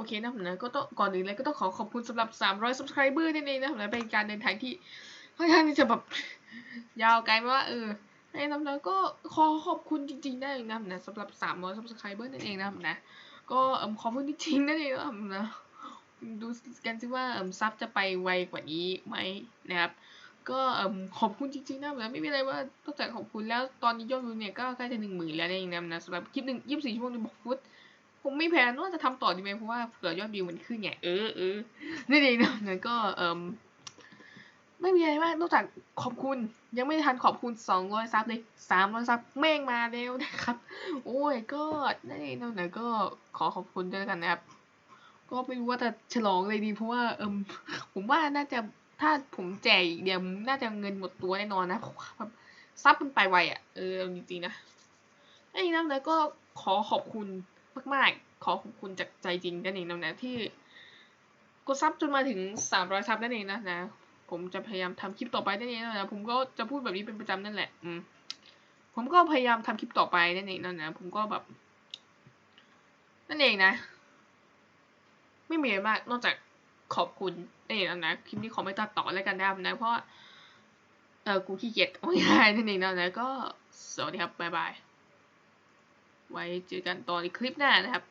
อเคนะครับนะก็ต้องก่อนอื่นเลยก็ต้องขอขอบคุณสำหรับ 300 subscriber นั่นเองนะครับนะเป็นการเดินทางที่ค่อนข้างที่จะแบบยาวไกลมากว่าเออในนะครับนะก็ขอขอบคุณจริงๆได้เลยนะครับนะสำหรับ 300 subscriber นั่นเองนะครับนะก็ขอบคุณจริงๆนั่นเองนะครับนะดูกันซิว่าซับจะไปไวกว่านี้ไหมนะครับก็ขอบคุณจริงๆนะครับนะไม่มีอะไรว่านอกจากขอบคุณแล้วตอนนี้ยอดวิวเนี่ยก็ใกล้จะหนึ่งหมื่นแล้วนั่นเองนะนะสำหรับคลิปหนึ่งยี่สิบสี่ชั่วโมงหนึ่งบอกฟุต ผมไม่แพลนว่าจะทำต่อดีไหมเพราะว่าเผื่อยอดวิวมันขึ้นไงเออเออนี่นเองนะนั่นก็เอมไม่มีอะไรมากนอกจากขอบคุณ ยังไม่ทันขอบคุณสองร้อยซับเลยสามร้อยซับแม่งมาแล้วนะครับ โอ้ยก็นั่นเองนะนั่นก็ขอขอบคุณด้วยกันนะครับ ก็ไม่รู้ว่าจะฉลองเลยดี เพราะว่าเอมผมว่าน่าจะถ้าผมแจกอีกเดียวน่าจะเงินหมดตัวแน่นอนนะเพราะว่าแบซับมันไปไวอะเออจริงๆนะนั่นเองนะแล้วก็ขอขอบคุณ มากๆ ขอขอบคุณจากใจจริงนั่นเองนะนะที่กดซับจนมาถึงสามร้อยซับนั่นเองนะนะ ผมจะพยายามทำคลิปต่อไปนั่นเองนะนะผมก็จะพูดแบบนี้เป็นประจำนั่นแหละ อืมผมก็พยายามทำคลิปต่อไปนั่นเองนะนะผมก็แบบ นั่นเองนะ ไม่มีอะไรมาก นอกจากขอบคุณนั่นเองนะนะคลิปนี้ขอไม่ตัดต่อแล้วกันนะครับนะ เพราะเออกูขี้เกียจโอ้ยนั่นเองนะนะก็สวัสดีครับบ๊ายบาย ไว้เจอกันตอนคลิปหน้านะครับ